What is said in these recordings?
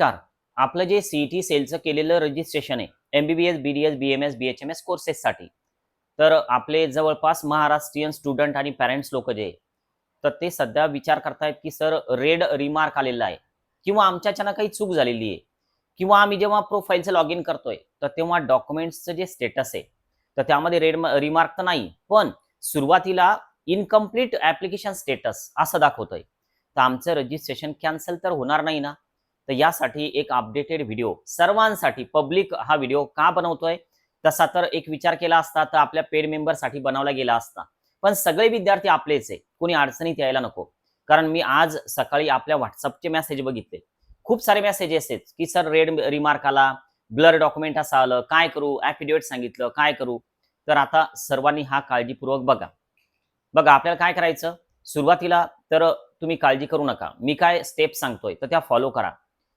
नमस्कार आपलं जे सीईटी सेलचं केलेलं रजिस्ट्रेशन आहे एमबीबीएस बीडीएस बीएमएस बीएचएमएस कोर्सेससाठी तर आपले जवळपास महाराष्ट्रीयन स्टुडंट आणि पॅरेंट्स लोक जे तर ते सध्या विचार करतायत की सर रेड रिमार्क आलेला आहे. किंवा आमच्याच्यानं काही चूक झालेली आहे. किंवा आम्ही जेव्हा प्रोफाईलचं लॉग इन करतोय तर तेव्हा डॉक्युमेंट्सचं जे स्टेटस आहे तर त्यामध्ये रेड रिमार्क तर नाही पण सुरुवातीला इनकम्प्लीट ऍप्लिकेशन स्टेटस असं दाखवतोय. तर आमचं रजिस्ट्रेशन कॅन्सल तर होणार नाही ना? तर यासाठी एक अपडेटेड व्हिडिओ सर्वांसाठी पब्लिक हा व्हिडिओ का बनवतोय? तसा तर एक विचार केला असता तर आपल्या पेड मेंबरसाठी बनवला गेला असता. पण सगळे विद्यार्थी आपलेच आहे कोणी अडचणीत यायला नको. कारण मी आज सकाळी आपल्या व्हॉट्सअपचे मेसेज बघितले. खूप सारे मेसेजेस आहेत की सर रेड रिमार्क आला ब्लर डॉक्युमेंट असं आलं काय करू? ऍफिडेविट सांगितलं काय करू? तर आता सर्वांनी हा काळजीपूर्वक बघा. बघा आपल्याला काय करायचं? सुरुवातीला तर तुम्ही काळजी करू नका. मी काय स्टेप सांगतोय? तर त्या फॉलो करा.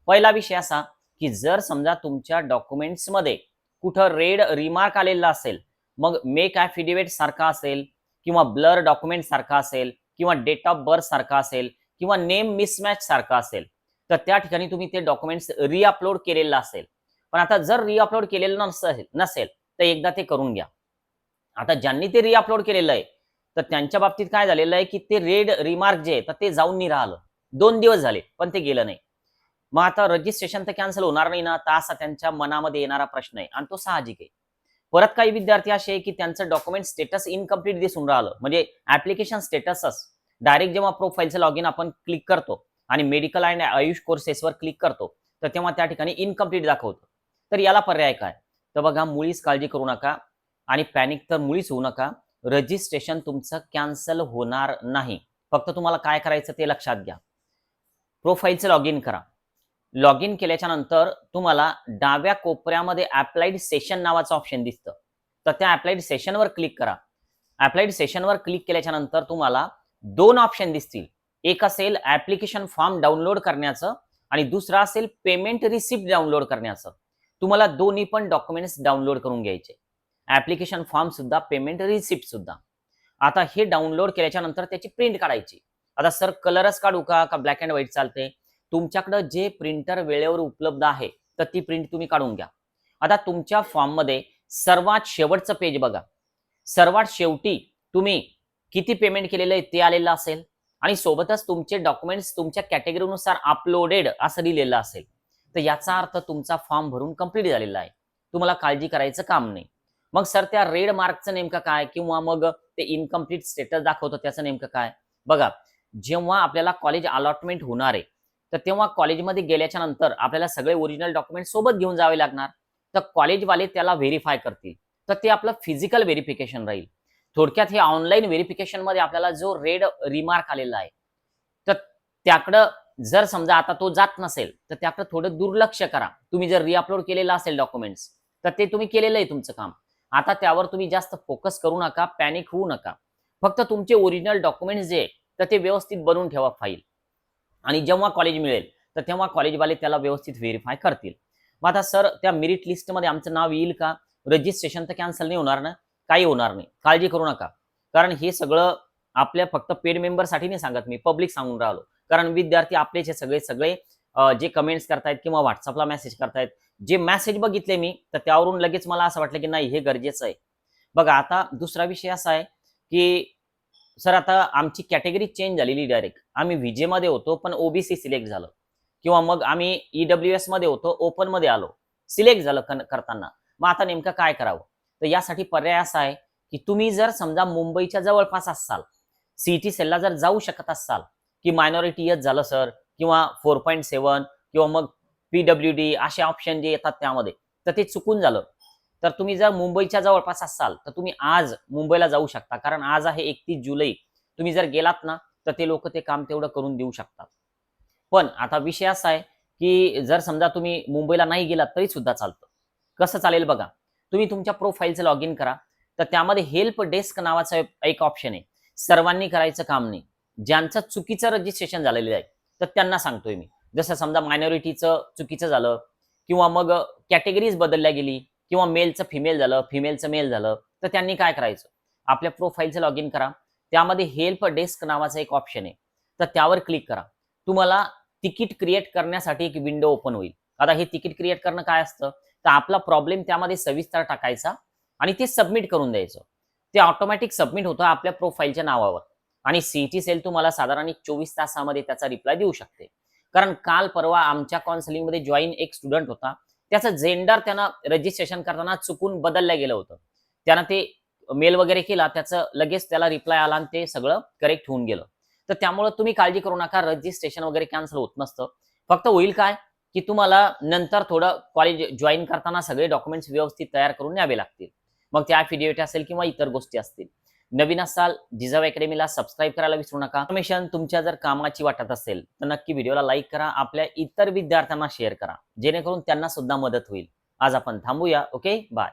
पहिला विषय असा की जर समजा तुमच्या डॉक्युमेंट्समध्ये कुठं रेड रिमार्क आलेला असेल मग मेक ॲफिडेविट सारखा असेल किंवा ब्लर डॉक्युमेंट सारखा असेल किंवा डेट ऑफ बर्थ सारखा असेल किंवा नेम मिसमॅच सारखा असेल तर त्या ठिकाणी तुम्ही ते डॉक्युमेंट्स रिअपलोड केलेलं असेल. पण आता जर रिअपलोड केलेलं नसेल नसेल तर एकदा ते करून घ्या. आता ज्यांनी ते रिअपलोड केलेलं आहे तर त्यांच्या बाबतीत काय झालेलं आहे की ते रेड रिमार्क जे आहे तर ते जाऊन नाही राहिलं. दोन दिवस झाले पण ते गेलं नाही. मग आता रजिस्ट्रेशन तर कॅन्सल होणार नाही ना तर असा त्यांच्या मनामध्ये येणारा प्रश्न आहे आणि तो साहजिक आहे. परत काही विद्यार्थी असे आहे की त्यांचं डॉक्युमेंट स्टेटस इनकम्प्लीट दिसून राहिलं. म्हणजे ऍप्लिकेशन स्टेटसच डायरेक्ट जेव्हा प्रोफाईलचं लॉग इन आपण क्लिक करतो आणि मेडिकल अँड आयुष कोर्सेसवर क्लिक करतो तर तेव्हा त्या ठिकाणी इनकम्प्लीट दाखवतो. तर याला पर्याय काय? तर बघा मुळीच काळजी करू नका आणि पॅनिक तर मुळीच होऊ नका. रजिस्ट्रेशन तुमचं कॅन्सल होणार नाही. फक्त तुम्हाला काय करायचं ते लक्षात घ्या. प्रोफाईलचं लॉग इन करा. लॉग इन केल्याच्यानंतर तुम्हाला डाव्या कोपऱ्यामध्ये अप्लाइड सेशन नावाचं ऑप्शन दिसतं. तर त्या अप्लाइड सेशनवर क्लिक करा. अप्लाइड सेशनवर क्लिक केल्याच्यानंतर तुम्हाला दोन ऑप्शन दिसतील. एक असेल ऍप्लिकेशन फॉर्म डाउनलोड करण्याचं आणि दुसरं असेल पेमेंट रिसिप्ट डाउनलोड करण्याचं. तुम्हाला दोन्ही पण डॉक्युमेंट्स डाउनलोड करून घ्यायचे. ऍप्लिकेशन फॉर्म सुद्धा पेमेंट रिसिप्ट सुद्धा. आता हे डाउनलोड केल्याच्यानंतर त्याची प्रिंट काढायची. आता सर कलरच काढू का? ब्लॅक अँड व्हाईट चालते तुमच्याकडं जे प्रिंटर वेळेवर उपलब्ध आहे तर ती प्रिंट तुम्ही काढून घ्या. आता तुमच्या फॉर्ममध्ये सर्वात शेवटचं पेज बघा. सर्वात शेवटी तुम्ही किती पेमेंट केलेलं आहे ते आलेलं असेल आणि सोबतच तुमचे डॉक्युमेंट्स तुमच्या कॅटेगरीनुसार अपलोडेड असं लिहिलेलं असेल. तर याचा अर्थ तुमचा फॉर्म भरून कंप्लीट झालेला आहे. तुम्हाला काळजी करायचं काम नाही. मग सर त्या रेड मार्कचं नेमकं काय? किंवा मग ते इनकम्प्लीट स्टेटस दाखवतं त्याचं नेमकं काय? बघा जेव्हा आपल्याला कॉलेज अलॉटमेंट होणार आहे तर तेव्हा कॉलेजमध्ये गेल्याच्यानंतर आपल्याला सगळे ओरिजिनल डॉक्युमेंट सोबत घेऊन जावे लागणार. तर कॉलेजवाले त्याला व्हेरीफाय करतील. तर ते आपलं फिजिकल व्हेरिफिकेशन राहील. थोडक्यात हे ऑनलाईन व्हेरिफिकेशनमध्ये आपल्याला जो रेड रिमार्क आलेला आहे तर त्याकडं जर समजा आता तो जात नसेल तर त्याकडं थोडं दुर्लक्ष करा. तुम्ही जर रिअपलोड केलेलं असेल डॉक्युमेंट्स तर ते तुम्ही केलेलं आहे तुमचं काम. आता त्यावर तुम्ही जास्त फोकस करू नका पॅनिक होऊ नका. फक्त तुमचे ओरिजिनल डॉक्युमेंट्स जे तर ते व्यवस्थित बनवून ठेवा फाईल आणि जेव्हा कॉलेज मिळेल तर तेव्हा कॉलेजवाले त्याला व्यवस्थित व्हेरीफाय करतील. मग आता सर त्या मेरिट लिस्टमध्ये आमचं नाव येईल का? रजिस्ट्रेशन तर कॅन्सल नाही होणार ना? काही होणार नाही. काळजी करू नका. कारण हे सगळं आपल्या फक्त पेड मेंबरसाठी नाही सांगत मी पब्लिक सांगून राहिलो. कारण विद्यार्थी आपले जे सगळे सगळे जे कमेंट्स करतायत किंवा व्हॉट्सअपला मेसेज करतायत जे मेसेज बघितले मी तर त्यावरून लगेच मला असं वाटलं की नाही हे गरजेचं आहे. बघा आता दुसरा विषय असा आहे की सर आता आमची कॅटेगरी चेंज झालेली डायरेक्ट आम्ही व्हीजे मध्ये होतो पण ओबीसी सिलेक्ट झालं. किंवा मग आम्ही ईडब्ल्यू एसमध्ये होतो ओपनमध्ये आलो. सिलेक्ट झालं करताना. मग आता नेमकं काय करावं? तर यासाठी पर्याय असा आहे की तुम्ही जर समजा मुंबईच्या जवळपास असाल सीटी सेलला जर जाऊ शकत असाल की मायनॉरिटी येत झालं सर किंवा फोर पॉईंट सेवन किंवा मग पीडब्ल्यू डी असे ऑप्शन जे येतात त्यामध्ये तर ते चुकून झालं. तर तुम्ही जर मुंबईच्या जवळपास असाल तर तुम्ही आज मुंबईला जाऊ शकता. कारण आज आहे एकतीस जुलै. तुम्ही जर गेलात ना तर ते लोक ते काम तेवढं करून देऊ शकतात. पण आता विषय असा आहे की जर समजा तुम्ही मुंबईला नाही गेलात तरी सुद्धा चालतं. कसं चालेल बघा. तुम्ही तुमच्या प्रोफाईलचं लॉग इन करा. तर त्यामध्ये हेल्प डेस्क नावाचा एक ऑप्शन आहे. सर्वांनी करायचं काम नाही. ज्यांचं चुकीचं रजिस्ट्रेशन झालेलं आहे तर त्यांना सांगतोय मी. जसं समजा मायनॉरिटीचं चुकीचं झालं किंवा मग कॅटेगरीज बदलल्या गेली किंवा मेलचं फिमेल झालं फिमेलचं मेल झालं तर त्यांनी काय करायचं? आपल्या प्रोफाईलचं लॉग इन करा. त्यामध्ये हेल्प डेस्क नावाचा एक ऑप्शन आहे. तर त्यावर क्लिक करा. तुम्हाला तिकीट क्रिएट करण्यासाठी एक विंडो ओपन होईल. आता हे तिकीट क्रिएट करणं काय असतं? तर आपला प्रॉब्लेम त्यामध्ये सविस्तर टाकायचा आणि ते सबमिट करून द्यायचं. ते ऑटोमॅटिक सबमिट होतं आपल्या प्रोफाईलच्या नावावर. आणि सीईटी सेल तुम्हाला साधारण एक चोवीस तासामध्ये त्याचा रिप्लाय देऊ शकते. कारण काल परवा आमच्या काउन्सिलिंगमध्ये जॉईन एक स्टुडंट होता. त्याचं जेंडर त्यानं रजिस्ट्रेशन करताना चुकून बदललं गेलं होतं. त्यानं ते मेल वगैरे केला त्याचं लगेच त्याला रिप्लाय आला आणि ते सगळं करेक्ट होऊन गेलं. तर त्यामुळे तुम्ही काळजी करू नका रजिस्ट्रेशन वगैरे कॅन्सल होत नसतं. फक्त होईल काय? की तुम्हाला नंतर थोडं कॉलेज जॉईन करताना सगळे डॉक्युमेंट्स व्यवस्थित तयार करून न्यावे लागतील. मग त्या ॲफिडेविट असेल किंवा इतर गोष्टी असतील. नवीन असाल जिजाव अकॅडमीला सबस्क्राईब करायला विसरू नका. इन्फॉर्मेशन तुमच्या जर कामाची वाटत असेल तर नक्की व्हिडिओला लाईक करा आपल्या इतर विद्यार्थ्यांना शेअर करा. जेणेकरून त्यांना सुद्धा मदत होईल. आज आपण थांबूया ओके बाय